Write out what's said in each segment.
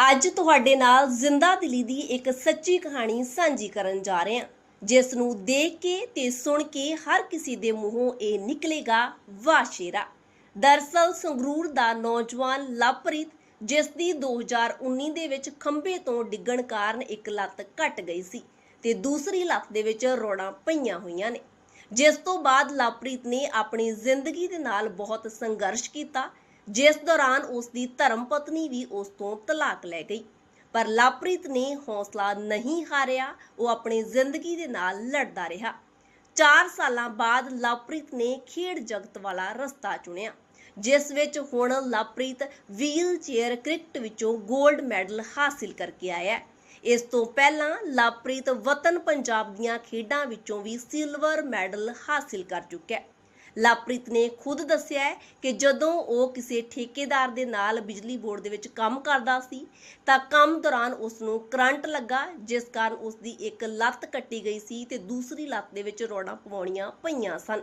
ਅੱਜ ਤੁਹਾਡੇ ਨਾਲ ਜ਼ਿੰਦਾ ਦਿਲੀ ਦੀ ਇੱਕ ਸੱਚੀ ਕਹਾਣੀ ਸਾਂਝੀ ਕਰਨ ਜਾ ਰਹੇ ਹਾਂ। ਜਿਸ ਨੂੰ ਦੇਖ ਕੇ ਤੇ ਸੁਣ ਕੇ ਹਰ ਕਿਸੇ ਦੇ ਮੂੰਹੋਂ ਇਹ ਨਿਕਲੇਗਾ ਵਾਹ ਸ਼ੇਰਾ ਦਰਸਲ ਸੰਗਰੂਰ ਦਾ ਨੌਜਵਾਨ ਲਵਪ੍ਰੀਤ ਜਿਸ ਦੀ 2019 ਦੇ ਵਿੱਚ ਖੰਭੇ ਤੋਂ ਡਿੱਗਣ ਕਾਰਨ ਇੱਕ ਲੱਤ ਕੱਟ ਗਈ ਸੀ ਤੇ ਦੂਸਰੀ ਲੱਤ ਦੇ ਵਿੱਚ ਰੋੜਾਂ ਪਈਆਂ ਹੋਈਆਂ ਨੇ। ਜਿਸ ਤੋਂ ਬਾਅਦ ਲਵਪ੍ਰੀਤ ਨੇ ਆਪਣੀ ਜ਼ਿੰਦਗੀ ਦੇ ਨਾਲ ਬਹੁਤ ਸੰਘਰਸ਼ ਕੀਤਾ ਜਿਸ ਦੌਰਾਨ ਉਸ ਦੀ ਧਰਮ ਪਤਨੀ ਵੀ ਉਸ ਤੋਂ ਤਲਾਕ ਲੈ ਗਈ। ਪਰ ਲਵਪ੍ਰੀਤ ਨੇ ਹੌਸਲਾ ਨਹੀਂ ਹਾਰਿਆ, ਉਹ ਆਪਣੀ ਜ਼ਿੰਦਗੀ ਦੇ ਨਾਲ ਲੜਦਾ ਰਿਹਾ। 4 ਸਾਲਾਂ ਬਾਅਦ ਲਵਪ੍ਰੀਤ ਨੇ ਖੇਡ ਜਗਤ ਵਾਲਾ ਰਸਤਾ ਚੁਣਿਆ, ਜਿਸ ਵਿੱਚ ਹੁਣ ਲਵਪ੍ਰੀਤ ਵੀਲ ਚੇਅਰ ਕ੍ਰਿਕਟ ਵਿੱਚੋਂ 골ਡ ਮੈਡਲ ਹਾਸਿਲ ਕਰਕੇ ਆਇਆ ਹੈ। ਇਸ ਤੋਂ ਪਹਿਲਾਂ ਲਵਪ੍ਰੀਤ ਵਤਨ ਪੰਜਾਬ ਦੀਆਂ ਖੇਡਾਂ ਵਿੱਚੋਂ ਵੀ ਸਿਲਵਰ ਮੈਡਲ ਹਾਸਿਲ ਕਰ ਚੁੱਕਿਆ ਹੈ। ਲਵਪ੍ਰੀਤ ਨੇ ਖੁਦ ਦੱਸਿਆ ਹੈ ਕਿ ਜਦੋਂ ਉਹ ਕਿਸੇ ਠੇਕੇਦਾਰ ਦੇ ਨਾਲ ਬਿਜਲੀ ਬੋਰਡ ਦੇ ਵਿੱਚ ਕੰਮ ਕਰਦਾ ਸੀ, ਤਾਂ ਕੰਮ ਦੌਰਾਨ ਉਸ ਨੂੰ ਕਰੰਟ ਲੱਗਾ, ਜਿਸ ਕਾਰਨ ਉਸ ਦੀ ਇੱਕ ਲੱਤ ਕੱਟੀ ਗਈ ਸੀ ਤੇ ਦੂਸਰੀ ਲੱਤ ਦੇ ਵਿੱਚ ਰੋੜਾਂ ਪਵਾਉਣੀਆਂ ਪਈਆਂ ਸਨ।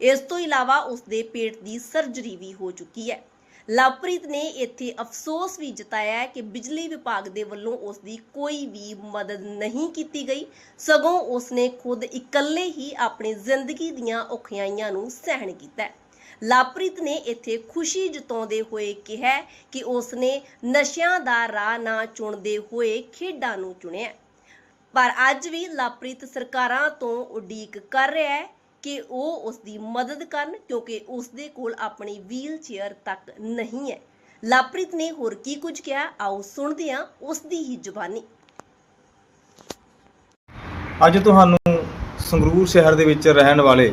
ਇਸ ਤੋਂ ਇਲਾਵਾ ਉਸ ਦੇ ਪੇਟ ਦੀ ਸਰਜਰੀ ਵੀ ਹੋ ਚੁੱਕੀ ਹੈ। ਲਵਪ੍ਰੀਤ ਨੇ ਇੱਥੇ ਅਫਸੋਸ ਵੀ ਜਤਾਇਆ ਕਿ ਬਿਜਲੀ ਵਿਭਾਗ ਦੇ ਵੱਲੋਂ ਉਸ ਦੀ ਕੋਈ ਵੀ ਮਦਦ ਨਹੀਂ ਕੀਤੀ ਗਈ। ਸਗੋਂ ਉਸ ਨੇ ਖੁਦ ਇਕੱਲੇ ਹੀ ਆਪਣੀ ਜ਼ਿੰਦਗੀ ਦੀਆਂ ਔਖਿਆਈਆਂ ਨੂੰ ਸਹਿਣ ਕੀਤਾ ਹੈ। ਨੇ ਇੱਥੇ ਖੁਸ਼ੀ ਜਤਾਉਂਦੇ ਹੋਏ ਕਿਹਾ ਕਿ ਉਸ ਨੇ ਨਸ਼ਿਆਂ ਦਾ ਰਾਹ ਨਾ ਚੁਣਦੇ ਹੋਏ ਖੇਡਾਂ ਨੂੰ ਚੁਣਿਆ ਪਰ ਅੱਜ ਵੀ ਲਵਪ੍ਰੀਤ ਸਰਕਾਰਾਂ ਤੋਂ ਉਡੀਕ ਕਰ ਰਿਹਾ ਹੈ ਕਿ ਉਹ ਉਸ ਦੀ ਮਦਦ ਕਰਨ ਕਿਉਂਕਿ ਉਸ ਦੇ ਕੋਲ ਆਪਣੀ ਵੀਲ ਚੇਅਰ ਤੱਕ ਨਹੀਂ ਹੈ। ਲਵਪ੍ਰੀਤ ਨੇ ਹੋਰ ਕੀ ਕੁਝ ਕਿਹਾ? ਆਓ ਸੁਣਦੇ ਹਾਂ ਉਸ ਦੀ ਹੀ ਜ਼ੁਬਾਨੀ। ਅੱਜ ਤੁਹਾਨੂੰ ਸੰਗਰੂਰ ਸ਼ਹਿਰ ਦੇ ਵਿੱਚ ਰਹਿਣ ਵਾਲੇ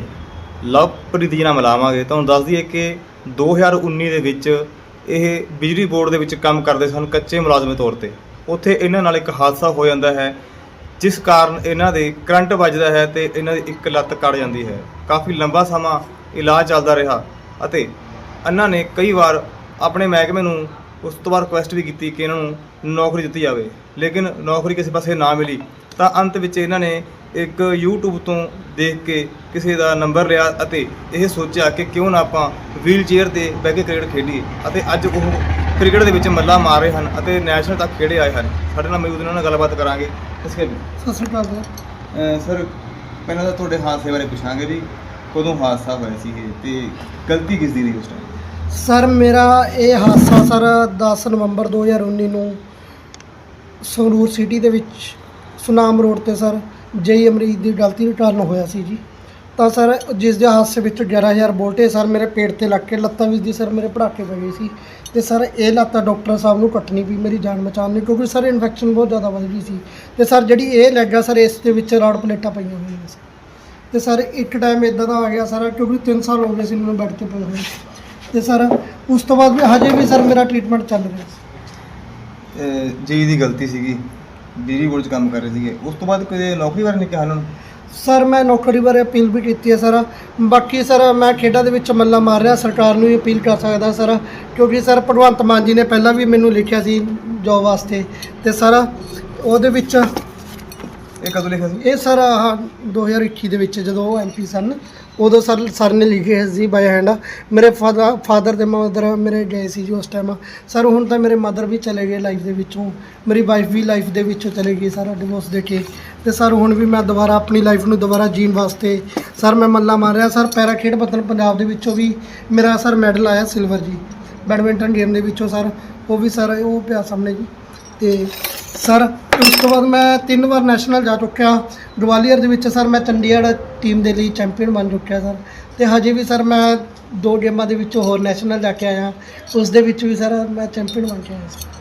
ਲਵਪ੍ਰੀਤ ਜੀ ਨਾਲ ਮਿਲਾਵਾਂਗੇ। ਤੁਹਾਨੂੰ ਦੱਸ ਦਈਏ ਕਿ 2019 ਦੇ ਵਿੱਚ ਇਹ ਬਿਜਲੀ ਬੋਰਡ ਦੇ ਵਿੱਚ ਕੰਮ ਕਰਦੇ ਸਨ ਕੱਚੇ ਮੁਲਾਜ਼ਮ ਤੌਰ ਤੇ। ਉੱਥੇ ਇਹਨਾਂ ਨਾਲ ਇੱਕ ਹਾਦਸਾ ਹੋ ਜਾਂਦਾ ਹੈ। ਜਿਸ ਕਾਰਨ ਇਹਨਾਂ ਦੇ ਕਰੰਟ ਵੱਜਦਾ ਹੈ ਤੇ ਇਹਨਾਂ ਦੀ ਇੱਕ ਲੱਤ ਕੱਟ ਜਾਂਦੀ ਹੈ। ਕਾਫੀ ਲੰਬਾ ਸਮਾਂ ਇਲਾਜ ਚੱਲਦਾ ਰਿਹਾ ਅਤੇ ਇਹਨਾਂ ਨੇ ਕਈ ਵਾਰ ਆਪਣੇ ਮਹਿਕਮੇ ਨੂੰ ਉਸ ਤੋਂ ਬਾਅਦ ਰਿਕੁਐਸਟ ਵੀ ਕੀਤੀ ਕਿ ਇਹਨਾਂ ਨੂੰ ਨੌਕਰੀ ਦਿੱਤੀ ਜਾਵੇ। ਲੇਕਿਨ ਨੌਕਰੀ ਕਿਸੇ ਪਾਸੇ ਨਾ ਮਿਲੀ ਤਾਂ ਅੰਤ ਵਿੱਚ ਇਹਨਾਂ ਨੇ ਇੱਕ YouTube ਤੋਂ ਦੇਖ ਕੇ ਕਿਸੇ ਦਾ ਨੰਬਰ ਲਿਆ ਅਤੇ ਇਹ ਸੋਚਿਆ ਕਿ ਕਿਉਂ ਨਾ ਆਪਾਂ ਵੀਲ ਚੇਅਰ ਤੇ ਬਹਿ ਕੇ ਕ੍ਰਿਕਟ ਖੇਡੀਏ ਅਤੇ ਅੱਜ ਉਹ ਕ੍ਰਿਕਟ ਦੇ ਵਿੱਚ ਮੱਲਾ ਮਾਰ ਰਹੇ ਹਨ ਅਤੇ ਨੈਸ਼ਨਲ ਤੱਕ ਖੇਡੇ ਆਏ ਹਨ। ਸਾਡੇ ਨਾਲ ਮੌਜੂਦ ਇਹਨਾਂ ਨਾਲ ਗੱਲਬਾਤ ਕਰਾਂਗੇ। ਇਸਕੇ ਸਤਿ ਸ਼੍ਰੀ ਅਕਾਲ ਸਰ। ਸਰ ਪਹਿਲਾਂ ਤਾਂ ਤੁਹਾਡੇ ਹਾਦਸੇ ਬਾਰੇ ਪੁੱਛਾਂਗੇ ਵੀ ਕਦੋਂ ਹਾਦਸਾ ਹੋਇਆ ਸੀ ਇਹ ਤੇ ਗਲਤੀ ਕਿਸ ਦੀ ਸੀ ਉਸ ਟਾਈਮ ਸਰ ਮੇਰਾ ਇਹ ਹਾਦਸਾ ਸਰ 10 ਨਵੰਬਰ 2019 ਨੂੰ ਸੰਗਰੂਰ ਸਿਟੀ ਦੇ ਵਿੱਚ ਸੁਨਾਮ ਰੋਡ ਤੇ ਸਰ ਜਈ ਅਮਰੀਕ ਦੀ ਗਲਤੀ ਰਿਟਰਨ ਹੋਇਆ ਸੀ ਜੀ। ਤਾਂ ਸਰ ਜਿਸ ਦੇ ਹਾਦਸੇ ਵਿੱਚ 11000 ਵੋਲਟੇ ਸਰ ਮੇਰੇ ਪੇਟ ਤੇ ਲੱਗ ਕੇ ਲੱਤਾਂ ਵਿੱਚ ਦੀ ਸਰ ਮੇਰੇ ਪੜਾਕੇ ਪੈ ਗਏ ਸੀ। ਤੇ ਸਰ, ਇਹ ਲੱਤ ਡਾਕਟਰ ਸਾਹਿਬ ਨੂੰ ਕੱਟਣੀ ਪਈ ਮੇਰੀ ਜਾਨ ਬਚਾਉਣ ਲਈ, ਕਿਉਂਕਿ ਸਰ ਇਨਫੈਕਸ਼ਨ ਬਹੁਤ ਜ਼ਿਆਦਾ ਵੱਧ ਗਈ ਸੀ। ਤੇ ਸਰ, ਜਿਹੜੀ ਇਹ ਲੱਗ ਆ ਸਰ, ਇਸ ਦੇ ਵਿੱਚ ਰੌਡ ਪਲੇਟਾਂ ਪਈਆਂ ਹੋਈਆਂ ਸੀ ਤੇ ਸਰ, ਇੱਕ ਟਾਈਮ ਇਦਾਂ ਦਾ ਆ ਗਿਆ ਸਰ, ਕਿਉਂਕਿ 3 ਸਾਲ ਹੋ ਗਏ ਸੀ ਮੈਨੂੰ ਬੈੱਡ ਤੇ ਪਏ ਹੋਏ ਤੇ ਸਰ, ਉਸ ਤੋਂ ਬਾਅਦ ਵੀ ਹਜੇ ਵੀ ਸਰ, ਮੇਰਾ ਟ੍ਰੀਟਮੈਂਟ ਚੱਲ ਰਿਹਾ ਸੀ। ਜੀ ਦੀ ਗਲਤੀ ਸੀਗੀ ਬਿਜਲੀ ਬੋਰਡ 'ਚ ਕੰਮ ਕਰ ਰਹੇ ਸੀਗੇ। ਉਸ ਤੋਂ ਬਾਅਦ ਕੋਈ ਨੌਕਰੀ ਬਾਰੇ ਨਹੀਂ ਕਿਹਾ ਉਹਨਾਂ ਨੂੰ? ਸਰ, ਮੈਂ ਨੌਕਰੀ ਬਾਰੇ ਅਪੀਲ ਵੀ ਕੀਤੀ ਹੈ, ਸਰ। ਬਾਕੀ, ਸਰ, ਮੈਂ ਖੇਡਾਂ ਦੇ ਵਿੱਚ ਮੱਲਾ ਮਾਰ ਰਿਹਾ, ਸਰਕਾਰ ਨੂੰ ਵੀ ਅਪੀਲ ਕਰ ਸਕਦਾ, ਸਰ। ਕਿਉਂਕਿ, ਸਰ, ਭਗਵੰਤ ਮਾਨ ਜੀ ਨੇ ਪਹਿਲਾਂ ਵੀ ਮੈਨੂੰ ਲਿਖਿਆ ਸੀ ਜੋਬ ਵਾਸਤੇ। ਤੇ, ਸਰ, ਉਹਦੇ ਵਿੱਚ ਇਹ ਕਦੋਂ ਲਿਖਿਆ ਸੀ? ਇਹ ਸਰ ਆਹ 2021 ਦੇ ਵਿੱਚ ਜਦੋਂ ਉਹ ਐਮਪੀ ਸਨ, ਉਦੋਂ ਸਰ ਸਰ ਨੇ ਲਿਖੇ ਸੀ ਬਾਈ ਹੈਂਡ ਮੇਰੇ ਫਾਦਰ ਫਾਦਰ ਤੇ ਮਦਰ ਮੇਰੇ ਗਏ ਸੀ ਜੀ ਉਸ ਟਾਈਮ ਸਰ ਹੁਣ ਤਾਂ ਮੇਰੇ ਮਦਰ ਵੀ ਚਲੇ ਗਏ ਲਾਈਫ ਦੇ ਵਿੱਚੋਂ। ਮੇਰੀ ਵਾਈਫ ਵੀ ਲਾਈਫ ਦੇ ਵਿੱਚੋਂ ਚਲੇ ਗਈ ਸਰ ਡਿਵੋਰਸ ਦੇ ਕੇ। ਤੇ ਸਰ ਹੁਣ ਵੀ ਮੈਂ ਦੁਬਾਰਾ ਆਪਣੀ ਲਾਈਫ ਨੂੰ ਦੁਬਾਰਾ ਜੀਣ ਵਾਸਤੇ ਸਰ ਮੈਂ ਮੱਲਾ ਮਾਰ ਰਿਹਾ। ਸਰ ਪੈਰਾ ਖੇਡ ਬਤਨ ਪੰਜਾਬ ਦੇ ਵਿੱਚੋਂ ਵੀ ਮੇਰਾ ਸਰ ਮੈਡਲ ਆਇਆ ਸਿਲਵਰ ਜੀ। ਬੈਡਮਿੰਟਨ ਗੇਮ ਦੇ ਵਿੱਚੋਂ ਸਰ, ਉਹ ਵੀ ਸਰ, ਉਹ ਪਿਆ ਸਾਹਮਣੇ ਜੀ। ਤੇ ਸਰ, ਉਸ ਤੋਂ ਬਾਅਦ ਮੈਂ ਤਿੰਨ ਵਾਰ ਨੈਸ਼ਨਲ ਜਾ ਚੁੱਕਿਆ। ਗਵਾਲੀਅਰ ਦੇ ਵਿੱਚ ਸਰ, ਮੈਂ ਚੰਡੀਗੜ੍ਹ ਟੀਮ ਦੇ ਲਈ ਚੈਂਪੀਅਨ ਬਣ ਚੁੱਕਿਆ ਸਰ। ਤੇ ਹਜੇ ਵੀ ਸਰ, ਮੈਂ ਦੋ ਗੇਮਾਂ ਦੇ ਵਿੱਚੋਂ ਹੋਰ ਨੈਸ਼ਨਲ ਜਾ ਕੇ ਆਇਆ। ਉਸ ਦੇ ਵਿੱਚ ਵੀ ਸਰ, ਮੈਂ ਚੈਂਪੀਅਨ ਬਣ ਕੇ ਆਇਆ ਸਰ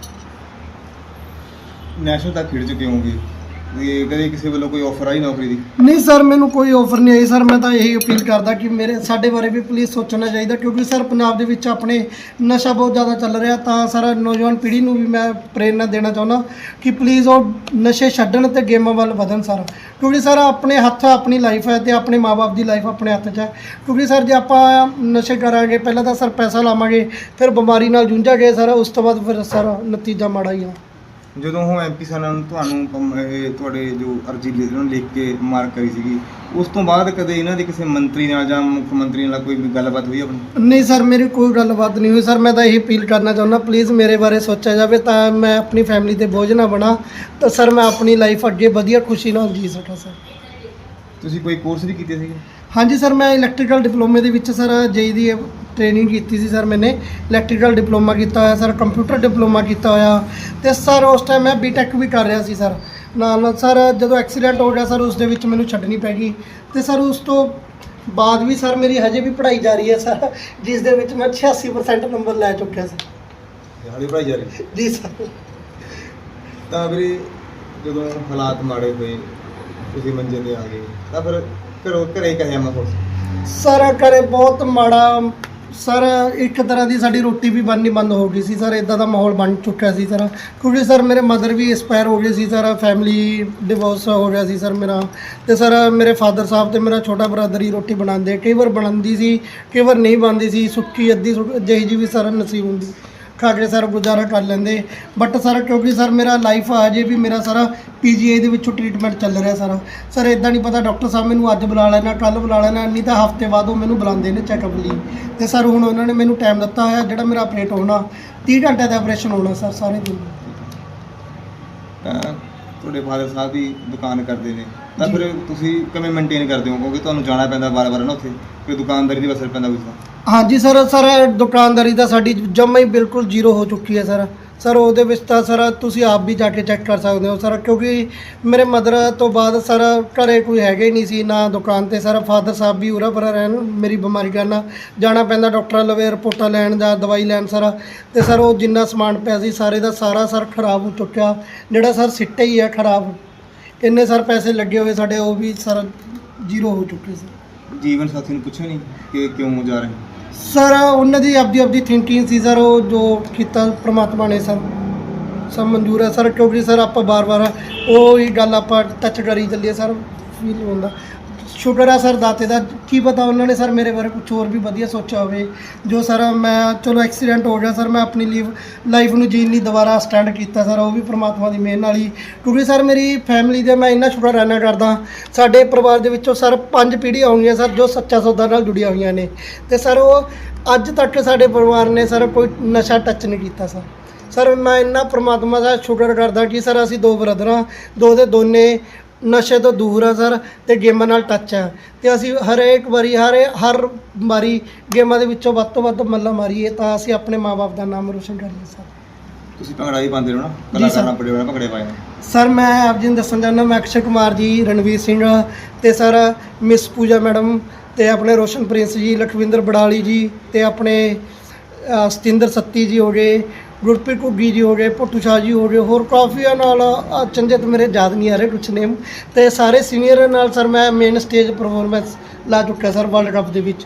ਨੈਸ਼ਨਲ ਤੱਕ ਖੇਡ ਚੁੱਕੇ ਹੋਗੇ ਇਹ ਕਦੇ ਕਿਸੇ ਵੱਲੋਂ ਕੋਈ ਆਫਰ ਆਈ ਨੌਕਰੀ ਦੀ? ਨਹੀਂ ਸਰ, ਮੈਨੂੰ ਕੋਈ ਆਫਰ ਨਹੀਂ ਆਈ। ਸਰ, ਮੈਂ ਤਾਂ ਇਹੀ ਅਪੀਲ ਕਰਦਾ ਕਿ ਮੇਰੇ, ਸਾਡੇ ਬਾਰੇ ਵੀ ਪਲੀਜ਼ ਸੋਚਣਾ ਚਾਹੀਦਾ, ਕਿਉਂਕਿ ਸਰ, ਪੰਜਾਬ ਦੇ ਵਿੱਚ ਆਪਣੇ ਨਸ਼ਾ ਬਹੁਤ ਜ਼ਿਆਦਾ ਚੱਲ ਰਿਹਾ। ਤਾਂ ਸਰ ਨੌਜਵਾਨ ਪੀੜ੍ਹੀ ਨੂੰ ਵੀ ਮੈਂ ਪ੍ਰੇਰਨਾ ਦੇਣਾ ਚਾਹੁੰਦਾ ਕਿ ਪਲੀਜ਼ ਉਹ ਨਸ਼ੇ ਛੱਡਣ ਤੇ ਗੇਮਾਂ ਵੱਲ ਵਧਣ ਸਰ। ਕਿਉਂਕਿ ਸਰ, ਆਪਣੇ ਹੱਥ ਆਪਣੀ ਲਾਈਫ ਹੈ ਤੇ ਆਪਣੇ ਮਾਪੇ ਦੀ ਲਾਈਫ ਆਪਣੇ ਹੱਥ 'ਚ ਹੈ। ਕਿਉਂਕਿ ਸਰ, ਜੇ ਆਪਾਂ ਨਸ਼ੇ ਕਰਾਂਗੇ, ਪਹਿਲਾਂ ਤਾਂ ਸਰ ਪੈਸਾ ਲਾਵਾਂਗੇ, ਫਿਰ ਬਿਮਾਰੀ ਨਾਲ ਜੂਝਾਂਗੇ ਸਰ। ਉਸ ਤੋਂ ਬਾਅਦ ਫਿਰ ਸਰ, ਨਤੀਜਾ ਮਾੜਾ ਹੀ ਆ। ਜਦੋਂ ਉਹ ਐਮਪੀ ਸਨ ਤੁਹਾਨੂੰ ਪਮ- ਇਹ ਤੁਹਾਡੇ ਜੋ ਅਰਜੀ ਲਿਖ ਉਹਨਾਂ ਨੇ ਲਿਖ ਕੇ ਮਾਰਕ ਕਰੀ ਸੀਗੀ ਉਸ ਤੋਂ ਬਾਅਦ ਕਦੇ ਇਹਨਾਂ ਦੇ ਕਿਸੇ ਮੰਤਰੀ ਨਾਲ ਜਾਂ ਮੁੱਖ ਮੰਤਰੀ ਨਾਲ ਕੋਈ ਵੀ ਗੱਲਬਾਤ ਹੋਈ ਆਪਣੀ? ਨਹੀਂ ਸਰ ਮੇਰੀ ਕੋਈ ਗੱਲਬਾਤ ਨਹੀਂ ਹੋਈ। ਸਰ ਮੈਂ ਤਾਂ ਇਹ ਅਪੀਲ ਕਰਨਾ ਚਾਹੁੰਦਾ ਪਲੀਜ਼ ਮੇਰੇ ਬਾਰੇ ਸੋਚਿਆ ਜਾਵੇ ਤਾਂ ਮੈਂ ਆਪਣੀ ਫੈਮਿਲੀ ਤੇ ਬੋਝ ਨਾ ਬਣਾ। ਤਾਂ ਸਰ ਮੈਂ ਆਪਣੀ ਲਾਈਫ ਅੱਗੇ ਵਧੀਆ ਖੁਸ਼ੀ ਨਾਲ ਜੀ ਸਕਾਂ ਸਰ। ਤੁਸੀਂ ਕੋਈ ਕੋਰਸ ਵੀ ਕੀਤੇ ਸੀਗੇ? ਹਾਂਜੀ ਸਰ ਮੈਂ ਇਲੈਕਟ੍ਰੀਕਲ ਡਿਪਲੋਮੇ ਦੇ ਵਿੱਚ ਸਰ ਜੇਈ ਦੀ ਟ੍ਰੇਨਿੰਗ ਕੀਤੀ ਸੀ ਸਰ ਮੈਨੇ। ਇਲੈਕਟ੍ਰੀਕਲ ਡਿਪਲੋਮਾ ਕੀਤਾ ਹੋਇਆ ਸਰ ਕੰਪਿਊਟਰ ਡਿਪਲੋਮਾ ਕੀਤਾ ਹੋਇਆ। ਤੇ ਸਰ ਉਸ ਟਾਈਮ ਮੈਂ ਬੀਟੈਕ ਵੀ ਕਰ ਰਿਹਾ ਸੀ ਸਰ। ਨਾਲ ਨਾਲ ਸਰ ਜਦੋਂ ਐਕਸੀਡੈਂਟ ਹੋ ਗਿਆ ਸਰ ਉਸ ਦੇ ਵਿੱਚ ਮੈਨੂੰ ਛੱਡਣੀ ਪੈ ਗਈ। ਤੇ ਸਰ ਉਸ ਤੋਂ ਬਾਅਦ ਵੀ ਸਰ ਮੇਰੀ ਹਜੇ ਵੀ ਪੜ੍ਹਾਈ ਜਾਰੀ ਹੈ ਸਰ ਜਿਸ ਦੇ ਵਿੱਚ ਮੈਂ 86% ਨੰਬਰ ਲੈ ਚੁੱਕਿਆ ਸੀ ਹਾਲੀ ਪੜਾਈ ਜਾ ਰਹੀ? ਜੀ ਸਰ। ਤਾਂ ਵੀਰੇ ਜਦੋਂ ਹਾਲਾਤ ਮਾੜੇ ਹੋਏ ਤੁਸੀਂ ਮੰਜੇ ਤੇ ਆ ਗਏ ਤਾਂ ਫਿਰ ਘਰੋਂ ਘਰੇ ਕਹਿਆ ਮੈਂ ਹੋਰ ਸਰ, ਘਰੇ ਬਹੁਤ ਮਾੜਾ, ਸਰ, ਇੱਕ ਤਰ੍ਹਾਂ ਦੀ ਸਾਡੀ ਰੋਟੀ ਵੀ ਬਣਨੀ ਬੰਦ ਹੋ ਗਈ ਸੀ। ਸਰ ਇਦਾਂ ਦਾ ਮਾਹੌਲ ਬਣ ਚੁੱਕਿਆ ਸੀ, ਸਰ। ਕਿਉਂਕਿ ਸਰ, ਮੇਰੇ ਮਦਰ ਵੀ ਐਕਸਪਾਇਰ ਹੋ ਗਏ ਸੀ, ਸਰ। ਫੈਮਿਲੀ ਡਿਵੋਰਸ ਹੋ ਗਿਆ ਸੀ, ਸਰ, ਮੇਰਾ। ਤੇ ਸਰ, ਮੇਰੇ ਫਾਦਰ ਸਾਹਿਬ ਤੇ ਮੇਰਾ ਛੋਟਾ ਬ੍ਰਦਰ ਹੀ ਰੋਟੀ ਬਣਾਉਂਦੇ ਕਈ ਵਾਰ ਬਣਾਉਂਦੀ ਸੀ, ਕਈ ਵਾਰ ਨਹੀਂ ਬਣਦੀ ਸੀ। ਸੁੱਕੀ, ਅੱਧੀ ਸੁੱਕ- ਜਿਹੀ ਜੀ ਵੀ ਸਰ ਨਸੀਬ ਹੁੰਦੀ। ਖਾ ਕੇ ਸਰ ਗੁਜ਼ਾਰਾ ਕਰ ਲੈਂਦੇ। ਬਟ ਸਰ ਕਿਉਂਕਿ ਸਰ ਮੇਰਾ ਲਾਈਫ ਆ ਜੇ ਵੀ ਮੇਰਾ ਸਾਰਾ ਪੀਜੀਆਈ ਦੇ ਵਿੱਚੋਂ ਟ੍ਰੀਟਮੈਂਟ ਚੱਲ ਰਿਹਾ ਸਰ। ਸਰ ਇਦਾਂ ਨਹੀਂ ਪਤਾ ਡਾਕਟਰ ਸਾਹਿਬ ਮੈਨੂੰ ਅੱਜ ਬੁਲਾ ਲੈਣਾ ਕੱਲ ਬੁਲਾ ਲੈਣਾ ਨਹੀਂ ਤਾਂ ਹਫ਼ਤੇ ਬਾਅਦ ਉਹ ਮੈਨੂੰ ਬੁਲਾਉਂਦੇ ਨੇ ਚੈੱਕਅਪ ਲਈ। ਤੇ ਸਰ ਹੁਣ ਉਹਨਾਂ ਨੇ ਮੈਨੂੰ ਟਾਈਮ ਦਿੱਤਾ ਹੋਇਆ ਜਿਹੜਾ ਮੇਰਾ ਆਪਰੇਟ ਹੋਣਾ 30 ਘੰਟੇ ਦਾ ਆਪਰੇਸ਼ਨ ਹੋਣਾ ਸਰ ਸਾਰੇ ਦਿਨ। ਤਾਂ ਤੁਹਾਡੇ ਫਾਦਰ ਸਾਹਿਬ ਵੀ ਦੁਕਾਨ ਕਰਦੇ ਨੇ। ਤਾਂ। ਫਿਰ ਤੁਸੀਂ ਕਿਵੇਂ ਮੇਨਟੇਨ ਕਰਦੇ ਹੋ? ਕਿਉਂਕਿ ਤੁਹਾਨੂੰ ਜਾਣਾ ਪੈਂਦਾ ਵਾਰ-ਵਾਰ ਨਾ ਉੱਥੇ ਕੋਈ ਦੁਕਾਨਦਾਰੀ ਦੀ ਅਸਰ ਪੈਂਦਾ ਕੋਈ ਹਾਂਜੀ ਸਰ ਸਰ, ਦੁਕਾਨਦਾਰੀ ਤਾਂ ਸਾਡੀ ਜਮਾ ਹੀ ਬਿਲਕੁਲ ਜ਼ੀਰੋ ਹੋ ਚੁੱਕੀ ਹੈ ਸਰ। ਸਰ, ਉਹਦੇ ਵਿੱਚ ਤਾਂ ਸਰ, ਤੁਸੀਂ ਆਪ ਵੀ ਜਾ ਕੇ ਚੈੱਕ ਕਰ ਸਕਦੇ ਹੋ ਸਰ, ਕਿਉਂਕਿ ਮੇਰੇ ਮਦਰ ਤੋਂ ਬਾਅਦ ਸਰ, ਘਰੇ ਕੋਈ ਹੈਗੇ ਹੀ ਨਹੀਂ ਸੀ, ਨਾ ਦੁਕਾਨ ਤੇ ਸਰ ਫਾਦਰ ਸਾਹਿਬ ਵੀ ਉਰਾ ਪਰਾ ਰਹਿਣ, ਮੇਰੀ ਬਿਮਾਰੀ ਕਰਨਾ ਜਾਣਾ ਪੈਂਦਾ ਡਾਕਟਰਾਂ ਲਵੇ ਰਿਪੋਰਟਾਂ ਲੈਣ ਜਾਂ ਦਵਾਈ ਲੈਣ ਸਰ। ਤੇ ਸਰ, ਉਹ ਜਿੰਨਾ ਸਮਾਨ ਪਿਆ ਸੀ, ਸਾਰੇ ਦਾ ਸਾਰਾ ਸਰ ਖਰਾਬ ਹੋ ਚੁੱਕਿਆ, ਜਿਹੜਾ ਸਰ ਸਿੱਟੇ ਹੀ ਹੈ ਖਰਾਬ। ਇੰਨੇ ਸਰ ਪੈਸੇ ਲੱਗੇ ਹੋਏ ਸਾਡੇ, ਉਹ ਵੀ ਸਰ ਜ਼ੀਰੋ ਹੋ ਚੁੱਕੇ ਸੀ ਜੀਵਨ ਸਾਥੀ ਨੂੰ ਪੁੱਛਿਆ ਨਹੀਂ ਕਿ ਕਿਉਂ ਜਾ ਰਹੇ ਸਰ, ਉਹਨਾਂ ਦੀ ਆਪਦੀ ਆਪਦੀ ਥਿੰਕਿੰਗ ਸੀ ਸਰ, ਉਹ ਜੋ ਕੀਤਾ ਪ੍ਰਮਾਤਮਾ ਨੇ ਸਰ ਸਭ ਮਨਜ਼ੂਰ ਹੈ ਸਰ, ਕਿਉਂਕਿ ਸਰ ਆਪਾਂ ਬਾਰ-ਬਾਰ ਉਹ ਹੀ ਗੱਲ ਆਪਾਂ ਟੱਚ ਕਰੀ ਚੱਲੀਏ ਸਰ ਫੀਲ ਹੁੰਦਾ। ਸ਼ੁਕਰ ਆ ਸਰ ਦਾਤੇ ਦਾ, ਕੀ ਪਤਾ ਉਹਨਾਂ ਨੇ ਸਰ ਮੇਰੇ ਬਾਰੇ ਕੁਝ ਹੋਰ ਵੀ ਵਧੀਆ ਸੋਚਿਆ ਹੋਵੇ। ਜੋ ਸਰ ਮੈਂ, ਚਲੋ ਐਕਸੀਡੈਂਟ ਹੋ ਗਿਆ ਸਰ, ਮੈਂ ਆਪਣੀ ਲੀਵ ਲਾਈਫ ਨੂੰ ਜੀਣ ਲਈ ਦੁਬਾਰਾ ਸਟੈਂਡ ਕੀਤਾ ਸਰ, ਉਹ ਵੀ ਪ੍ਰਮਾਤਮਾ ਦੀ ਮਿਹਰ ਨਾਲ ਹੀ। ਕਿਉਂਕਿ ਸਰ ਮੇਰੀ ਫੈਮਿਲੀ ਦੇ ਮੈਂ ਇੰਨਾ ਸ਼ੁਕਰਾਨਾ ਕਰਦਾ, ਸਾਡੇ ਪਰਿਵਾਰ ਦੇ ਵਿੱਚੋਂ ਸਰ ਪੰਜ ਪੀੜ੍ਹੀਆਂ ਹੋਈਆਂ ਸਰ, ਜੋ ਸੱਚਾ ਸੌਦਾ ਨਾਲ ਜੁੜੀਆਂ ਹੋਈਆਂ ਨੇ। ਤੇ ਸਰ ਉਹ ਅੱਜ ਤੱਕ ਸਾਡੇ ਪਰਿਵਾਰ ਨੇ ਸਰ ਕੋਈ ਨਸ਼ਾ ਟੱਚ ਨਹੀਂ ਕੀਤਾ ਸਰ। ਸਰ ਮੈਂ ਇੰਨਾ ਪ੍ਰਮਾਤਮਾ ਦਾ ਸ਼ੁਕਰ ਕਰਦਾ ਕਿ ਸਰ ਅਸੀਂ ਦੋ ਬ੍ਰਦਰਾਂ, ਦੋ ਦੇ ਦੋਨੇ ਨਸ਼ੇ ਤੋਂ ਦੂਰ ਆ ਸਰ ਤੇ ਗੇਮਾਂ ਨਾਲ ਟੱਚ ਆ। ਤੇ ਅਸੀਂ ਹਰੇਕ ਵਾਰੀ ਹਰੇ ਹਰ ਵਾਰੀ ਗੇਮਾਂ ਦੇ ਵਿੱਚੋਂ ਵੱਧ ਤੋਂ ਵੱਧ ਮੱਲਾ ਮਾਰੀਏ ਤਾਂ ਅਸੀਂ ਆਪਣੇ ਮਾਪੇ ਦਾ ਨਾਮ ਰੋਸ਼ਨ ਕਰੀਏ ਸਰ। ਤੁਸੀਂ ਭੰਗੜਾ ਹੀ ਪਾਉਂਦੇ ਹੋ ਨਾ? ਕਲਾਕਾਰਾਂ ਬੜੇ ਬੜੇ ਭੰਗੜੇ ਪਾਏ ਸਰ ਮੈਂ ਆਪ ਜੀ ਨੂੰ ਦੱਸਣ ਚਾਹੁੰਦਾ ਮੈਂ ਅਕਸ਼ੇ ਕੁਮਾਰ ਜੀ ਰਣਵੀਰ ਸਿੰਘ ਤੇ ਸਰ ਮਿਸ ਪੂਜਾ ਮੈਡਮ ਤੇ ਆਪਣੇ ਰੋਸ਼ਨ ਪ੍ਰਿੰਸ ਜੀ ਲਖਵਿੰਦਰ ਬੜਾਲੀ ਜੀ ਤੇ ਆਪਣੇ ਸਤਿੰਦਰ ਸੱਤੀ ਜੀ ਹੋ ਗਏ ਗੁਰਪ੍ਰੀਤ ਘੁੱਗੀ ਜੀ ਹੋ ਗਏ ਭੁੱਟੂ ਸ਼ਾਹ ਜੀ ਹੋ ਗਏ ਹੋਰ ਕਾਫੀਆਂ ਨਾਲ ਅ, ਮੇਰੇ ਯਾਦ ਨਹੀਂ ਆ ਰਹੇ ਕੁਛ ਨੇਮ ਤੇ ਸਾਰੇ ਸੀਨੀਅਰ ਨਾਲ ਸਰ ਮੈਂ ਮੇਨ ਸਟੇਜ ਪਰਫਾਰਮੈਂਸ ਲਾ ਚੁੱਕਿਆ ਸਰ ਵਰਲਡ ਕੱਪ ਦੇ ਵਿੱਚ।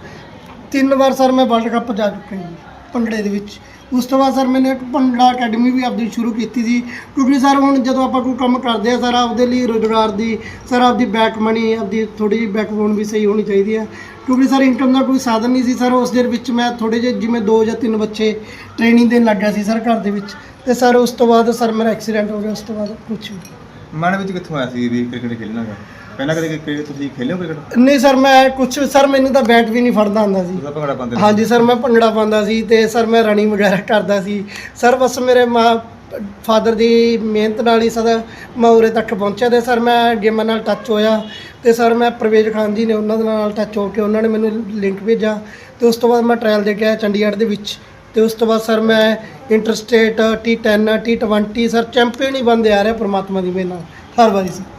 ਤਿੰਨ ਵਾਰ ਸਰ ਮੈਂ ਵਰਲਡ ਕੱਪ ਜਾ ਚੁੱਕਿਆ ਜੀ ਭੰਗੜੇ ਦੇ ਵਿੱਚ। ਉਸ ਤੋਂ ਬਾਅਦ ਸਰ ਮੈਨੇ ਇੱਕ ਭੰਗੜਾ ਅਕੈਡਮੀ ਵੀ ਆਪਦੀ ਸ਼ੁਰੂ ਕੀਤੀ ਸੀ। ਕਿਉਂਕਿ ਸਰ ਹੁਣ ਜਦੋਂ ਆਪਾਂ ਕੋਈ ਕੰਮ ਕਰਦੇ ਆ, ਸਰ ਆਪਦੇ ਲਈ ਰੋਜ਼ਗਾਰ ਦੀ, ਸਰ ਆਪਦੀ ਬੈਕ ਮਨੀ ਆਪਦੀ ਥੋੜੀ ਜਿਹੀ ਬੈਕਬੋਨ ਵੀ ਸਹੀ ਹੋਣੀ ਚਾਹੀਦੀ ਹੈ। ਕਿਉਂਕਿ ਸਰ ਇਨਕਮ ਦਾ ਕੋਈ ਸਾਧਨ ਨਹੀਂ ਸੀ ਸਰ, ਉਸ ਦੇ ਵਿੱਚ ਮੈਂ ਥੋੜੇ ਜਿਹੇ ਜਿਵੇਂ ਦੋ ਜਾਂ ਤਿੰਨ ਬੱਚੇ ਟ੍ਰੇਨਿੰਗ ਦੇਣ ਲੱਗ ਗਿਆ ਸੀ ਸਰ ਘਰ ਦੇ ਵਿੱਚ। ਤੇ ਸਰ ਉਸ ਤੋਂ ਬਾਅਦ ਸਰ ਮੇਰਾ ਐਕਸੀਡੈਂਟ ਹੋ ਗਿਆ, ਉਸ ਤੋਂ ਬਾਅਦ ਕੁਛ ਮਨ ਵਿੱਚ ਕਿੱਥੋਂ ਆਇਆ ਸੀ ਵੀ ਕ੍ਰਿਕਟ ਖੇਲਣਾ ਹੈ ਪਹਿਲਾਂ ਕਦੇ ਕ੍ਰਿਕਟ ਤੁਸੀਂ ਖੇਲੇ ਹੋ ਕ੍ਰਿਕਟ? ਨਹੀਂ ਸਰ ਮੈਂ ਕੁਛ ਸਰ ਮੈਨੂੰ ਤਾਂ ਬੈਟ ਵੀ ਨਹੀਂ ਫੜਦਾ ਆਉਂਦਾ ਸੀ। ਤੁਸੀਂ ਭੰਗੜਾ ਪਾਉਂਦੇ? ਹਾਂਜੀ ਸਰ ਮੈਂ ਭੰਗੜਾ ਪਾਉਂਦਾ ਸੀ ਤੇ ਸਰ ਮੈਂ ਰਨਿੰਗ ਵਗੈਰਾ ਕਰਦਾ ਸੀ। ਸਰ ਬਸ ਮੇਰੇ ਮਾਂ ਫਾਦਰ ਦੀ ਮਿਹਨਤ ਨਾਲ ਹੀ ਸਦਾ ਮੈਂ ਉਰੇ ਤੱਕ ਪਹੁੰਚਿਆ ਤੇ ਸਰ ਮੈਂ ਗੇਮਾਂ ਨਾਲ ਟੱਚ ਹੋਇਆ। ਤੇ ਸਰ ਮੈਂ ਪ੍ਰਵੇਜ ਖਾਨ ਜੀ ਨੇ ਉਹਨਾਂ ਦੇ ਨਾਲ ਟੱਚ ਹੋ ਕੇ ਉਹਨਾਂ ਨੇ ਮੈਨੂੰ ਲਿੰਕ ਭੇਜਿਆ। ਤੇ ਉਸ ਤੋਂ ਬਾਅਦ ਮੈਂ ਟ੍ਰਾਇਲ ਦੇ ਕੇ ਆਇਆ ਚੰਡੀਗੜ੍ਹ ਦੇ ਵਿੱਚ। ਤੇ ਉਸ ਤੋਂ ਬਾਅਦ ਸਰ ਮੈਂ interstate T10 T20 sir champion ਹੀ ਬੰਦੇ ਆ ਰਿਹਾ ਪ੍ਰਮਾਤਮਾ ਦੀ ਮਿਹਰ ਨਾਲ। ਹਰ ਵਾਰੀ ਸਰ।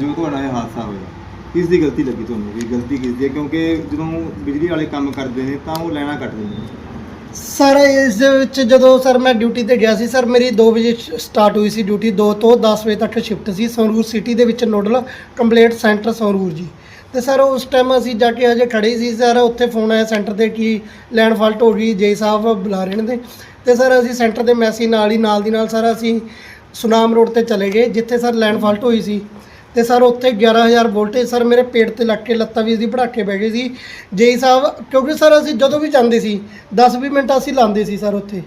ਜੋ ਤੁਹਾਡਾ ਇਹ ਹਾਦਸਾ ਹੋਇਆ ਕਿਸ ਦੀ ਗਲਤੀ ਲੱਗੀ ਤੁਹਾਨੂੰ? ਵੀ ਗਲਤੀ ਕਿਸ ਦੀ ਹੈ? ਕਿਉਂਕਿ ਜਦੋਂ ਬਿਜਲੀ ਵਾਲੇ ਕੰਮ ਕਰਦੇ ਨੇ, ਤਾਂ ਉਹ ਲੈਣਾ ਕੱਟ ਦਿੰਦੇ ਨੇ। ਸਰ, ਇਸ ਦੇ ਵਿੱਚ ਜਦੋਂ ਸਰ ਮੈਂ ਡਿਊਟੀ ਤੇ ਗਿਆ ਸੀ, ਸਰ ਮੇਰੀ 2 ਵਜੇ ਸਟਾਰਟ ਹੋਈ ਸੀ ਡਿਊਟੀ 2 ਤੋਂ 10 ਵਜੇ ਤੱਕ ਸ਼ਿਫਟ ਸੀ ਸੰਗਰੂਰ ਸਿਟੀ ਦੇ ਵਿੱਚ ਨੋਡਲ ਕੰਪਲੀਟ ਸੈਂਟਰ ਸੰਗਰੂਰ ਜੀ। ਤੇ ਸਰ, ਉਸ ਟਾਈਮ ਅਸੀਂ ਜਾ ਕੇ ਹਜੇ ਖੜੇ ਸੀ, ਸਰ ਉੱਥੇ ਫੋਨ ਆਇਆ ਸੈਂਟਰ ਤੇ ਕਿ ਲੈਂਡ ਫਾਲਟ ਹੋ ਗਈ, ਜੇ ਸਾਹਿਬ ਬੁਲਾ ਰਹੇ ਨੇ। ਤੇ ਸਰ ਅਸੀਂ ਸੈਂਟਰ ਦੇ ਮੈਸੇਜ ਨਾਲ ਹੀ, ਨਾਲ ਦੀ ਨਾਲ ਸਰ ਅਸੀਂ ਸੁਨਾਮ ਰੋਡ ਤੇ ਚਲੇ ਗਏ, ਜਿੱਥੇ ਸਰ ਲੈਂਡ ਫਾਲਟ ਹੋਈ ਸੀ। ਤੇ ਸਰ ਉੱਥੇ 11000 ਵੋਲਟੇਜ ਸਰ ਮੇਰੇ ਪੇਟ ਤੇ ਲੱਗ ਕੇ ਲੱਤਾਂ ਵੀ ਦੀ ਭੜਾਕੇ ਬਹਿ ਗਏ ਸੀ। ਜੇਈ ਸਾਹਿਬ, ਕਿਉਂਕਿ ਸਰ ਅਸੀਂ ਜਦੋਂ ਵੀ ਜਾਂਦੇ ਸੀ 10-20 ਮਿੰਟ ਅਸੀਂ ਲਾਉਂਦੇ ਸੀ ਸਰ ਉੱਥੇ।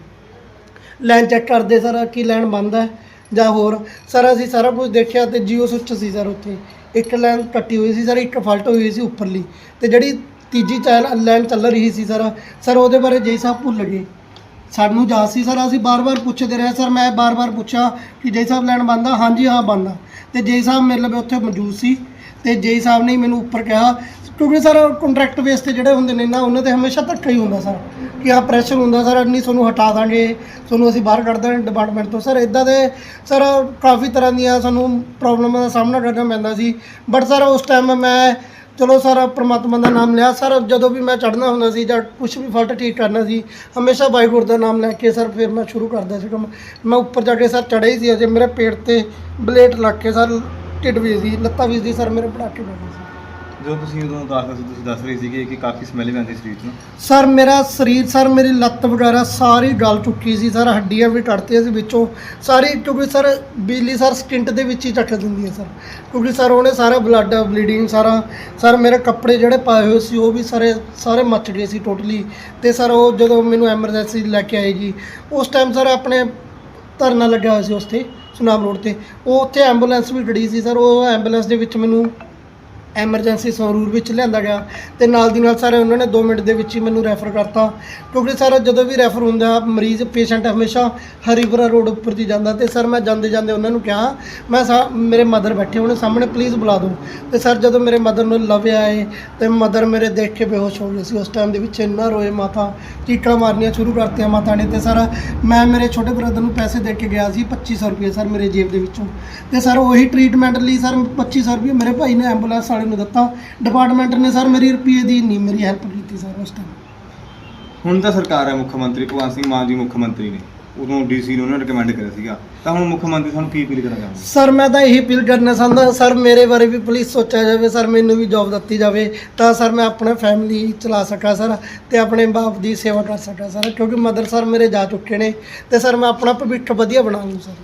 ਲਾਈਨ ਚੈੱਕ ਕਰਦੇ ਸਰ ਕੀ ਲਾਈਨ ਬੰਦ ਹੈ ਜਾਂ ਹੋਰ। ਸਰ ਅਸੀਂ ਸਾਰਾ ਕੁਝ ਦੇਖਿਆ ਤੇ ਜੀਓ ਸੁੱਚ ਸੀ ਸਰ ਉੱਥੇ। ਇੱਕ ਲਾਈਨ ਕੱਟੀ ਹੋਈ ਸੀ ਸਰ, ਇੱਕ ਫਾਲਟ ਹੋਈ ਸੀ ਉੱਪਰਲੀ। ਤੇ ਜਿਹੜੀ ਤੀਜੀ ਚਾਲ ਲਾਈਨ ਚੱਲ ਰਹੀ ਸੀ ਸਰ ਸਰ ਉਹਦੇ ਬਾਰੇ ਜੈ ਸਾਹਿਬ ਭੁੱਲ ਗਏ। ਸਾਨੂੰ ਜਾ ਸੀ ਸਰ, ਅਸੀਂ ਬਾਰ-ਬਾਰ ਪੁੱਛਦੇ ਰਹੇ। ਸਰ ਮੈਂ ਬਾਰ-ਬਾਰ ਪੁੱਛਿਆ ਕਿ ਜੈ ਸਾਹਿਬ ਲੈਣ ਬੰਦਾ ਹਾਂਜੀ, ਹਾਂ, ਬੰਦਾ ਤੇ ਜੇ ਸਾਹਿਬ ਮੇਰੇ ਲਈ ਉੱਥੇ ਮੌਜੂਦ ਸੀ ਤੇ ਜੇ ਸਾਹਿਬ ਨੇ ਮੈਨੂੰ ਉੱਪਰ ਕਿਹਾ, ਕਿਉਂਕਿ ਸਰ ਕੰਟਰੈਕਟ ਬੇਸ ਤੇ ਜਿਹੜੇ ਹੁੰਦੇ ਨੇ ਨਾ, ਉਹਨਾਂ ਤੇ ਹਮੇਸ਼ਾ ਧੱਕਾ ਹੀ ਹੁੰਦਾ ਸਰ, ਕਿ ਆ ਪ੍ਰੈਸ਼ਰ ਹੁੰਦਾ ਸਰ ਨਹੀਂ ਤੁਹਾਨੂੰ ਹਟਾ ਦਾਂਗੇ, ਤੁਹਾਨੂੰ ਅਸੀਂ ਬਾਹਰ ਕੱਢ ਦਾਂਗੇ ਡਿਪਾਰਟਮੈਂਟ ਤੋਂ। ਸਰ ਇਦਾਂ ਦੇ ਸਰ ਕਾਫੀ ਤਰ੍ਹਾਂ ਦੀਆਂ ਸਾਨੂੰ ਪ੍ਰੋਬਲਮਾਂ ਦਾ ਸਾਹਮਣਾ ਕਰਨਾ ਪੈਂਦਾ ਸੀ ਬਟ ਸਰ ਉਸ ਟਾਈਮ ਮੈਂ ਚਲੋ ਸਰ, ਪ੍ਰਮਾਤਮਾ ਦਾ ਨਾਮ ਲਿਆ। ਸਰ, ਜਦੋਂ ਵੀ ਮੈਂ ਚੜ੍ਹਨਾ ਹੁੰਦਾ ਸੀ ਜਾਂ ਕੁਝ ਵੀ ਫਲਟ ਠੀਕ ਕਰਨਾ ਸੀ, ਹਮੇਸ਼ਾ ਵਾਹਿਗੁਰੂ ਦਾ ਨਾਮ ਲੈ ਕੇ ਸਰ ਫਿਰ ਮੈਂ ਸ਼ੁਰੂ ਕਰਦਾ ਸੀ ਕੰਮ। ਮੈਂ ਉੱਪਰ ਜਾ ਕੇ ਸਰ ਚੜ੍ਹਿਆ ਹੀ ਸੀ ਅਜੇ। ਮੇਰੇ ਪੇਟ ਤੇ ਬਲੇਟ ਲੱਗ ਕੇ ਸਰ ਢਿੱਡ ਵੀ ਸੀ, ਲੱਤਾਂ ਵੀ ਸੀ, ਸਰ ਮੇਰੇ ਪੜਾਕੇ ਪੈ ਗਏ ਸੀ। ਜਦੋਂ ਤੁਸੀਂ ਉਦੋਂ ਦਾਖਲ ਸੀ, ਤੁਸੀਂ ਦੱਸ ਰਹੇ ਸੀਗੇ ਕਿ ਕਾਫੀ ਸਮੈਲ ਵੀ ਆਉਂਦੀ ਸਰੀਰ 'ਚ ਸਰ, ਮੇਰਾ ਸਰੀਰ, ਸਰ, ਮੇਰੀ ਲੱਤ ਵਗੈਰਾ ਸਾਰੀ ਗਲ ਚੁੱਕੀ ਸੀ, ਸਰ, ਹੱਡੀਆਂ ਵੀ ਟੱਟਦੀਆਂ ਸੀ ਵਿੱਚੋਂ। ਸਾਰੀ, ਕਿਉਂਕਿ ਸਰ, ਬਿਜਲੀ ਸਰ ਸਕਿੰਟ ਦੇ ਵਿੱਚ ਹੀ ਚੱਕ ਦਿੰਦੀ ਹੈ, ਸਰ। ਕਿਉਂਕਿ ਸਰ, ਉਹਨੇ ਸਾਰਾ ਬਲੱਡ ਬਲੀਡਿੰਗ ਸਾਰਾ, ਸਰ, ਮੇਰੇ ਕੱਪੜੇ ਜਿਹੜੇ ਪਾਏ ਹੋਏ ਸੀ, ਉਹ ਵੀ ਸਾਰੇ ਸਾਰੇ ਮੱਚ ਗਏ ਸੀ ਟੋਟਲੀ ਤੇ ਸਰ, ਉਹ ਜਦੋਂ ਮੈਨੂੰ ਐਮਰਜੈਂਸੀ ਲੈ ਕੇ ਆਏ ਜੀ ਉਸ ਟਾਈਮ ਸਰ, ਆਪਣੇ ਧਰਨਾ ਲੱਗਿਆ ਹੋਇਆ ਸੀ ਉਸ ਤੇ ਸੁਨਾਮ ਰੋਡ ਤੇ। ਉਹ ਉੱਥੇ ਐਂਬੂਲੈਂਸ ਵੀ ਖੜੀ ਸੀ, ਸਰ, ਉਹ ਐਂਬੂਲੈਂਸ ਦੇ ਵਿੱਚ ਮੈਨੂੰ ਐਮਰਜੈਂਸੀ ਸੰਗਰੂਰ ਵਿੱਚ ਲਿਆਂਦਾ ਗਿਆ ਤੇ ਨਾਲ ਦੀ ਨਾਲ ਸਰ ਉਹਨਾਂ ਨੇ 2 ਮਿੰਟ ਦੇ ਵਿੱਚ ਹੀ ਮੈਨੂੰ ਰੈਫਰ ਕਰਤਾ। ਕਿਉਂਕਿ ਸਰ, ਜਦੋਂ ਵੀ ਰੈਫਰ ਹੁੰਦਾ, ਮਰੀਜ਼, ਪੇਸ਼ੈਂਟ ਹਮੇਸ਼ਾ ਹਰੀਪੁਰਾ ਰੋਡ ਉੱਪਰ ਦੀ ਜਾਂਦਾ ਤੇ ਸਰ, ਮੈਂ ਜਾਂਦੇ ਜਾਂਦੇ ਉਹਨਾਂ ਨੂੰ ਕਿਹਾ, ਮੈਂ ਸਾ- ਮੇਰੇ ਮਦਰ ਬੈਠੇ ਉਹਨੇ ਸਾਹਮਣੇ ਪਲੀਜ਼ ਬੁਲਾ ਦਿਓ। ਤੇ ਸਰ, ਜਦੋਂ ਮੇਰੇ ਮਦਰ ਨੂੰ ਲਵੇ ਆਏ ਤੇ ਮਦਰ ਮੇਰੇ ਦੇਖ ਕੇ ਬੇਹੋਸ਼ ਹੋ ਗਏ ਸੀ। ਉਸ ਟਾਈਮ ਦੇ ਵਿੱਚ ਇੰਨਾ ਰੋਏ ਮਾਤਾ, ਚੀਕਾਂ ਮਾਰਨੀਆਂ ਸ਼ੁਰੂ ਕਰਤੀਆਂ ਮਾਤਾ ਨੇ ਤੇ ਸਰ, ਮੈਂ ਮੇਰੇ ਛੋਟੇ ਬ੍ਰਦਰ ਨੂੰ ਪੈਸੇ ਦੇ ਕੇ ਗਿਆ ਸੀ 2500 ਰੁਪਏ ਸਰ ਮੇਰੇ ਜੇਬ ਦੇ ਵਿੱਚੋਂ। ਤੇ ਸਰ, ਉਹੀ ਟ੍ਰੀਟਮੈਂਟ ਲਈ ਸਰ 2500 ਰੁਪਏ ਮੇਰੇ ਭਾਈ ਨੇ ਐਂਬੂਲੈਂਸ ਵਾਲੇ ਨੂੰ ਦਿੱਤਾ। ਡਿਪਾਰਟਮੈਂਟ ਨੇ ਸਰ ਮੇਰੀ ਰੁਪਏ ਦੀ ਨਹੀਂ ਮੇਰੀ ਹੈਲਪ ਕੀਤੀ ਸਰ ਉਸ ਟਾਈਮ ਹੁਣ ਤਾਂ ਸਰਕਾਰ ਹੈ ਮੁੱਖ ਮੰਤਰੀ ਭਗਵੰਤ ਸਿੰਘ ਮਾਨ ਜੀ ਮੁੱਖ ਮੰਤਰੀ ਨੇ। ਉਦੋਂ ਡੀਸੀ ਨੂੰ ਉਹਨਾਂ ਰਿਕਮੈਂਡ ਕਰਿਆ ਸੀਗਾ। ਤਾਂ ਹੁਣ ਮੁੱਖ ਮੰਤਰੀ ਸਾਨੂੰ ਕੀ ਅਪੀਲ ਕਰਨਾ ਚਾਹੁੰਦੇ ਸਰ ਮੈਂ ਤਾਂ ਇਹੀ ਅਪੀਲ ਕਰਨਾ ਚਾਹੁੰਦਾ ਸਰ ਮੇਰੇ ਬਾਰੇ ਵੀ ਪਲੀਜ਼ ਸੋਚਿਆ ਜਾਵੇ ਸਰ ਮੈਨੂੰ ਵੀ ਜੌਬ ਦਿੱਤੀ ਜਾਵੇ ਤਾਂ ਸਰ ਮੈਂ ਆਪਣਾ ਫੈਮਿਲੀ ਚਲਾ ਸਕਾਂ ਸਰ ਤੇ ਆਪਣੇ ਬਾਪ ਦੀ ਸੇਵਾ ਕਰ ਸਕਾਂ ਸਰ ਕਿਉਂਕਿ ਮਦਰ ਸਰ ਮੇਰੇ ਜਾ ਚੁੱਕੇ ਨੇ ਤੇ ਸਰ ਮੈਂ ਆਪਣਾ ਭਵਿੱਖ ਵਧੀਆ ਬਣਾ ਲੂੰ ਸਰ।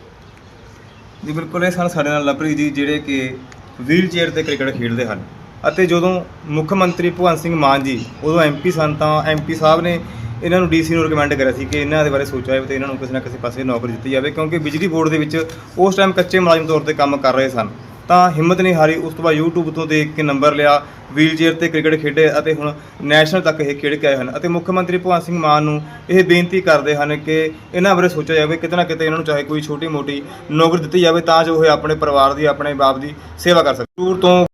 ਜੀ ਬਿਲਕੁਲ ਇਹ ਸਨ ਸਾਡੇ ਨਾਲ ਲਵਪ੍ਰੀਤ ਜੀ ਜਿਹੜੇ ਕਿ ਵੀਲਚੇਅਰ ਤੇ ਕ੍ਰਿਕਟ ਖੇਡਦੇ ਹਨ। ਅਤੇ ਜਦੋਂ ਮੁੱਖ ਮੰਤਰੀ ਭਗਵੰਤ ਸਿੰਘ ਮਾਨ ਜੀ, ਉਦੋਂ ਐਮਪੀ ਸਨ ਤਾਂ ਐਮਪੀ ਸਾਹਿਬ ਨੇ ਇਹਨਾਂ ਨੂੰ ਡੀਸੀ ਨੂੰ ਰਿਕਮੈਂਡ ਕਰਿਆ ਸੀ ਕਿ ਇਹਨਾਂ ਦੇ ਬਾਰੇ ਸੋਚਿਆ ਜਾਵੇ ਤੇ ਇਹਨਾਂ ਨੂੰ ਕਿਸੇ ਨਾ ਕਿਸੇ ਪਾਸੇ ਨੌਕਰੀ ਦਿੱਤੀ ਜਾਵੇ, ਕਿਉਂਕਿ ਬਿਜਲੀ ਬੋਰਡ ਦੇ ਵਿੱਚ ਉਸ ਟਾਈਮ ਕੱਚੇ ਮੁਲਾਜ਼ਮ ਤੌਰ ਤੇ ਕੰਮ ਕਰ ਰਹੇ ਸਨ। ਤਾਂ ਹਿੰਮਤ ਨਹੀਂ ਹਾਰੀ ਉਸ ਤੋਂ ਬਾਅਦ YouTube ਤੋਂ ਦੇਖ ਕੇ ਨੰਬਰ ਲਿਆ ਵੀਲਚੇਅਰ ਤੇ ਕ੍ਰਿਕਟ ਖੇਡੇ ਅਤੇ ਹੁਣ ਨੈਸ਼ਨਲ ਤੱਕ ਇਹ ਖੇਡ ਕੇ ਆਏ ਹਨ। ਅਤੇ ਮੁੱਖ ਮੰਤਰੀ ਭਗਵੰਤ ਸਿੰਘ ਮਾਨ ਨੂੰ ਇਹ ਬੇਨਤੀ ਕਰਦੇ ਹਨ ਕਿ ਇਹਨਾਂ ਬਾਰੇ ਸੋਚਿਆ ਜਾਵੇ, ਕਿਤੇ ਨਾ ਕਿਤੇ ਇਹਨਾਂ ਨੂੰ ਚਾਹੇ ਕੋਈ ਛੋਟੀ ਮੋਟੀ ਨੌਕਰੀ ਦਿੱਤੀ ਜਾਵੇ ਤਾਂ ਜੋ ਇਹ ਆਪਣੇ ਪਰਿਵਾਰ ਦੀ, ਆਪਣੇ ਬਾਪ ਦੀ ਸੇਵਾ ਕਰ ਸਕਣ। ਦੂਰ ਤੋਂ